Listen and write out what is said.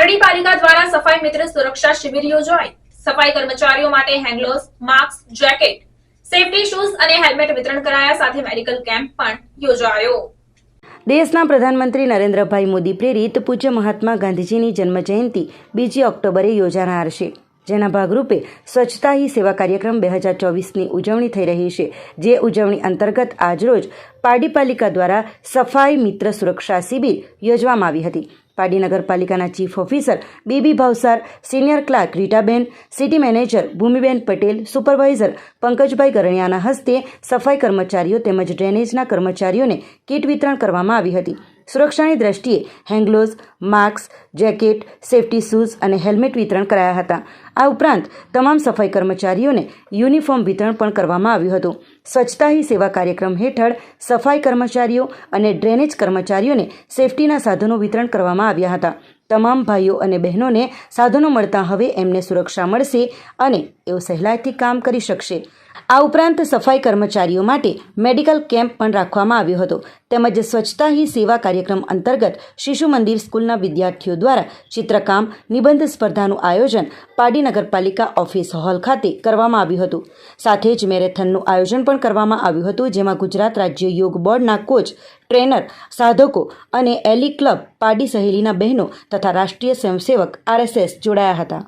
પારડી પાલિકા દ્વારા સફાઈ મિત્ર સુરક્ષા શિબિર યોજાઈ સફાઈ કર્મચારીઓ માટે hand gloves mask, jacket, safety shoes અને હેલ્મેટ વિતરણ કરાયા સાથે મેડિકલ કેમ્પ પણ યોજાયો. દેશના પ્રધાનમંત્રી નરેન્દ્રભાઈ મોદી પ્રેરિત પૂજ્ય મહાત્મા ગાંધીજીની જન્મજયંતિ બીજી ઓક્ટોબરે યોજાનાર છે. જેના ભાગરૂપે સ્વચ્છતા હી સેવા કાર્યક્રમ બે હજાર ચોવીસની ઉજવણી થઈ રહી છે, જે ઉજવણી અંતર્ગત આજરોજ પારડી પાલિકા દ્વારા સફાઈ મિત્ર સુરક્ષા શિબિર યોજવામાં આવી હતી. પારડી નગરપાલિકાના chief officer B B Bhavsar, senior clerk Ritaben, city manager ભૂમિબેન Patel, supervisor Pankajbhai ગરણિયાના હસ્તે સફાઈ કર્મચારીઓ તેમજ ડ્રેનેજના કર્મચારીઓને કીટ વિતરણ કરવામાં આવી હતી. સુરક્ષાની દ્રષ્ટિએ hand gloves mask, jacket, safety shoes અને હેલ્મેટ વિતરણ કરાયા હતા. આ ઉપરાંત તમામ સફાઈ કર્મચારીઓને યુનિફોર્મ વિતરણ પણ કરવામાં આવ્યું હતું. સ્વચ્છતા હી સેવા કાર્યક્રમ હેઠળ સફાઈ કર્મચારીઓ અને ડ્રેનેજ કર્મચારીઓને સેફટીના સાધનો વિતરણ કરવામાં આવ્યા હતા. તમામ ભાઈઓ અને બહેનોને સાધનો મળતા હવે એમને સુરક્ષા મળશે અને એઓ સહેલાઈથી કામ કરી શકશે. આ ઉપરાંત સફાઈ કર્મચારીઓ માટે મેડિકલ કેમ્પ પણ રાખવામાં આવ્યો હતો. તેમજ સ્વચ્છતા હી સેવા કાર્યક્રમ અંતર્ગત શિશુ મંદિર સ્કૂલના વિદ્યાર્થીઓ દ્વારા ચિત્રકામ, નિબંધ સ્પર્ધાનું આયોજન પાડી નગરપાલિકા ઓફિસ હોલ ખાતે કરવામાં આવ્યું હતું. સાથે જ મેરેથોનનું આયોજન પણ કરવામાં આવ્યું હતું, જેમાં ગુજરાત રાજ્ય યોગ બોર્ડના કોચ, ટ્રેનર, સાધકો અને એલી ક્લબ પાડી સહેલીના બહેનો તથા રાષ્ટ્રીય સ્વયંસેવક આરએસએસ જોડાયા હતા.